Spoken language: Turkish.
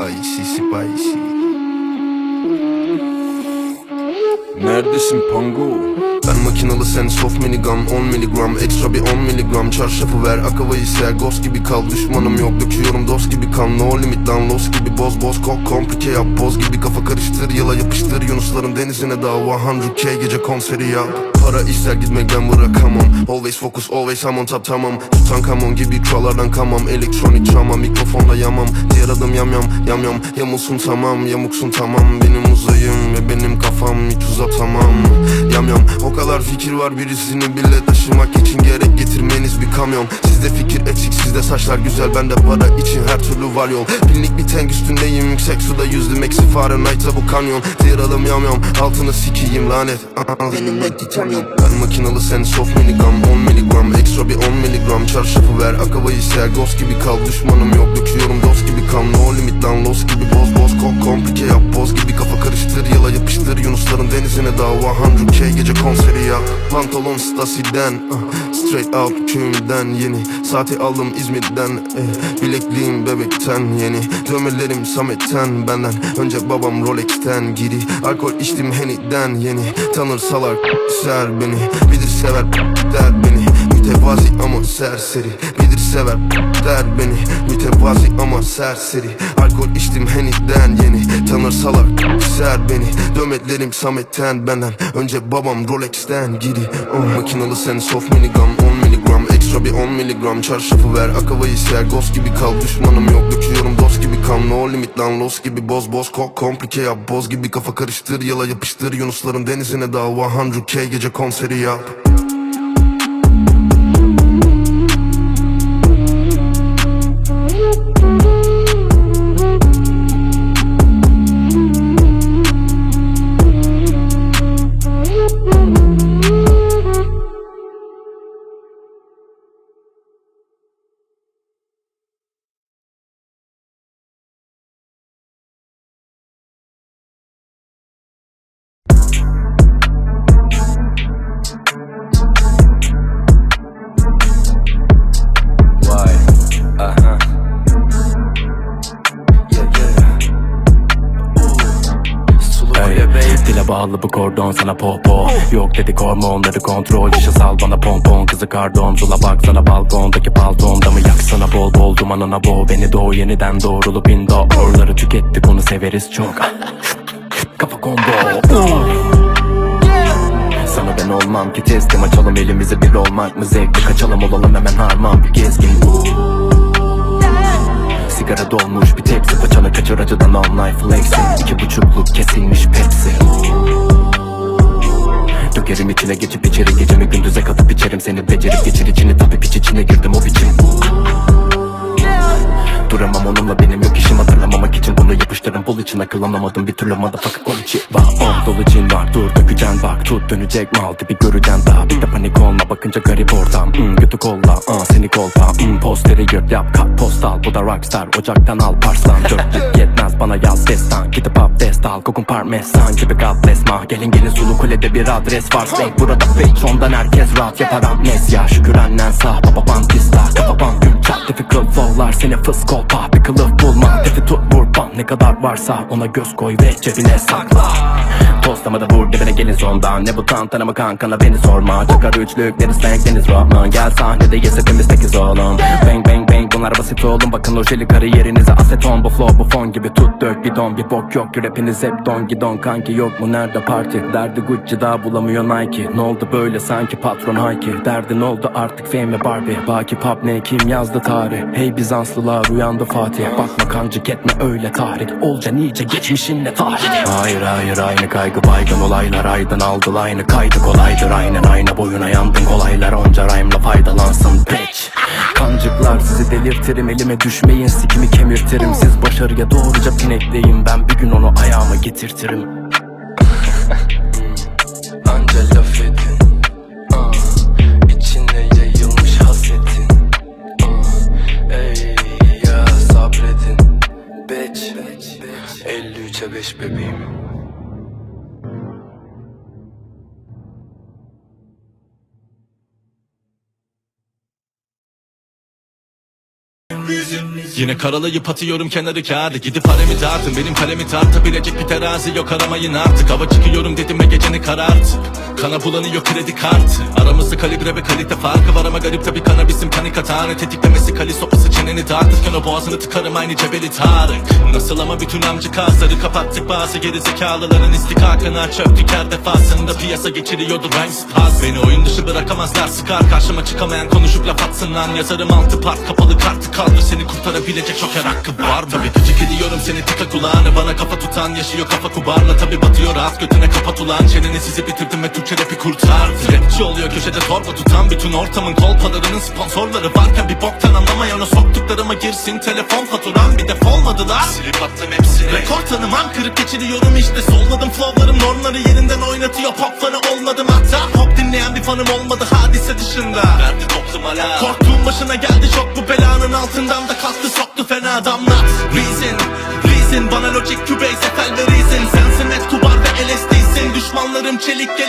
Ayşe Spicy Neredesin Pango? Ben makinalı sen soft minigun 10 miligram Ekstra bir 10 miligram Çarşafı ver akavayı ser Ghost gibi kal. Düşmanım yok Döküyorum dost gibi kan No limit lan lost gibi boz boz Kok komplike yap. Boz gibi kafa karıştır Yıla yapıştır. Yunusların denizine dava 100k gece konseri yap. Para ister gitmek ben bırakamam. Always focus always I'm on top tamam Tutankamon gibi krallardan kamam. Elektronik çama mikrofonda yamam. Diğer adım yam yam yam yam. Yamulsun tamam yamuksun tamam. Benim uzayım ve benim kafam hiç uzatamam Yam yam o kadar fikir var birisini bile taşımak için gerek getirmeniz bir kamyon. Sizde fikir eksik sizde saçlar güzel bende para için her türlü var yol. Binlik bir tank üstündeyim yüksek suda yüzdüm eksi Fahrenheit'ta bu kanyon adım yam yam altını sikiyim lanet. Benim net titanyum Ben makinalı sen soft minigun 10 miligram Ekstra bir 10 miligram Çarşafı ver akavayı ser Ghost gibi kal. Düşmanım yok Döküyorum dost gibi kan. No limit lan lost gibi boz boz Kok komplike yap boz gibi kafa karıştır Yıla yapıştır Yunusların denizine dava 100k gece konseri yap Pantolon Stasi'den uh, Straight out köyümden yeni Saati aldım İzmir'den eh, Bilekliğim bebekten yeni Dövmelerim Samet'ten benden Önce babam Rolex'ten giri Alkol içtim Henny'den yeni Tanırsalar ser beni Bilir sever der beni Mütevazi ama serseri. Bilir sever? Der beni. Mütevazi ama serseri. Alkol içtim Henny'den yeni. Tanırsalar ser beni. Dövmelerim Samet'ten benden. Önce babam Rolex'ten giri oh. Makinalı sen soft minigun 10 miligram Ekstra bir 10 miligram Çarşafı ver akavayı ser. Ghost gibi kal. Düşmanım yok. Döküyorum dost gibi kan. No limit lan. Lost gibi boz boz. Kok komplike yap. Boz gibi kafa karıştır. Yala yapıştır. Yunusların denizine dava. 100k gece konseri yap bağlı bu kordon sana popo Yok dedik hormonları kontrol Yaşa sal bana pompon. Kızı kardon Zula baksana balkondaki paltomda mı Yaksana bol bol dumanına boğ Beni doğu yeniden doğrulup indo. Orları tükettik onu severiz çok. Kafa combo. Sana ben olmam ki teslim açalım elimize bir olmak mı zevkli? Kaçalım olalım hemen harman bir gezgin. Sigara dolmuş bir tepsi Paçanı kaçır acıdan online flexing. İki buçukluk kesilmiş Pepsi. Dökerim içine geçip içeri Gecemi gündüze katıp içerim seni. Becerip geçir içini tapip iç içine girdim o biçim. Duramam onunla benim yok işim. Hatırlamamak için Bunu yapıştırın bul için akıl anlamadım bir türlü motherfucker koliçi Bak om dolu cin var dur dökeceksin bak Tut dönecek mal gibi göreceksin daha. Bir de panik olma bakınca garip ortam. Hmm, Götü kolla uh, seni kolpa. Hmm, Posteri yırt yap kat postal. Bu da rockstar ocaktan al parslan. Dörtlük yetmez bana yaz destan. Gidip abdest al kokun parmesan. Gibi God bless ma Gelin gelin Zulu kulede bir adres var. Snake burada fake ondan herkes rahat. Yapar amnesya Şükür annen sağ. Baba pantista Kafa pan güm çat difficult flowlar Seni fıs kolpa. Bir kılıf bulma. Tefi tut vur ne kadar varsa Ona göz koy ve cebine sakla Tostlama da vur dibine gelin sondan. Ne bu tantana mı kankana beni sorma. Çıkar üçlük deniz slang deniz rockman Gel sahnede yes hepimiz tekiz oğlum. Bang bang bang bunlar basit oğlum Bakın ojeli kariyerinize aseton. Bu flow bu fon gibi tut dök bidon Bir bok yok rapiniz hep don gidon. Kanki yok mu nerede parti? Derdi Gucci'da bulamıyor Nike. Ne oldu böyle sanki patron Hayki Derdin oldu artık fame Barbie? Baki pop ne kim yazdı tarih? Hey Bizanslılar uyandı Fatih. Bakma kancık etme öyle tahrik Olca nice geçmişinle tarih? Hayır hayır aynı kaygı baygın olaylar. Aydın aldı aynı kaydı kolaydır. Aynen ayna boyuna yandın kolaylar. Onca rhyme'la faydalansın bitch. Kancıklar sizi delirtirim elime düşmeyin sikimi kemirtirim. Siz başarıya doğruca pinekleyin. Ben bir gün onu ayağıma getirtirim. Anca laf edin. İçine yayılmış hasetin. Ah, Ey ya sabredin. Bitch 53'e 5 bebeğim be Yine karalayıp atıyorum kenarı kağıdı. Gidip haremi dağıtın. Benim kalemi tartabilecek bir terazi yok. Aramayın artık. Hava çıkıyorum dedim ve geceni karart. Kana bulanıyor kredi kartı Aramızda kalibre ve kalite farkı var ama garip tabi kanabisim panik atağını Tetiklemesi kali sopası çeneni dağıtırken o boğazını tıkarım. Aynı cebeli Tarık. Nasıl ama bütün amcı kasları kapattık. Bazı gerizekalıların istikakına Çöktük. Her defasında piyasa geçiriyordu rhyme spaz Beni oyun dışı bırakamazlar. Sıkar karşıma çıkamayan konuşup laf atsın lan Yazarım altı part kapalı kartı kaldır seni kurtarabilecek şoker hakkı var Tabi küçük ediyorum seni tıka kulağını. Bana kafa tutan yaşıyor kafa kubarla Tabi batıyor rahat götüne kapat ulan. Çeneni sizi bitirdim ve Türkçe rapi kurtardı. Rapçi oluyor köşede torba tutan bütün ortamın kolpalarının sponsorları varken bir boktan anlamayan o soktuklarıma girsin telefon faturam. Bir defolmadılar. Silip attım hepsini. Rekor tanımam kırıp geçiriyorum işte. Solladım flowlarım normları yerinden oynatıyor. Pop fanı olmadım hatta. Pop dinleyen bir fanım olmadı hadise dışında. Verdi toplum hala. Korktuğum başına geldi çok bu belanın altından da kalktı soktu fena damlat Reason, reason bana logic kübey sefel ve reason Sensin et kubar ve LSD'sin düşmanlarım çelik gele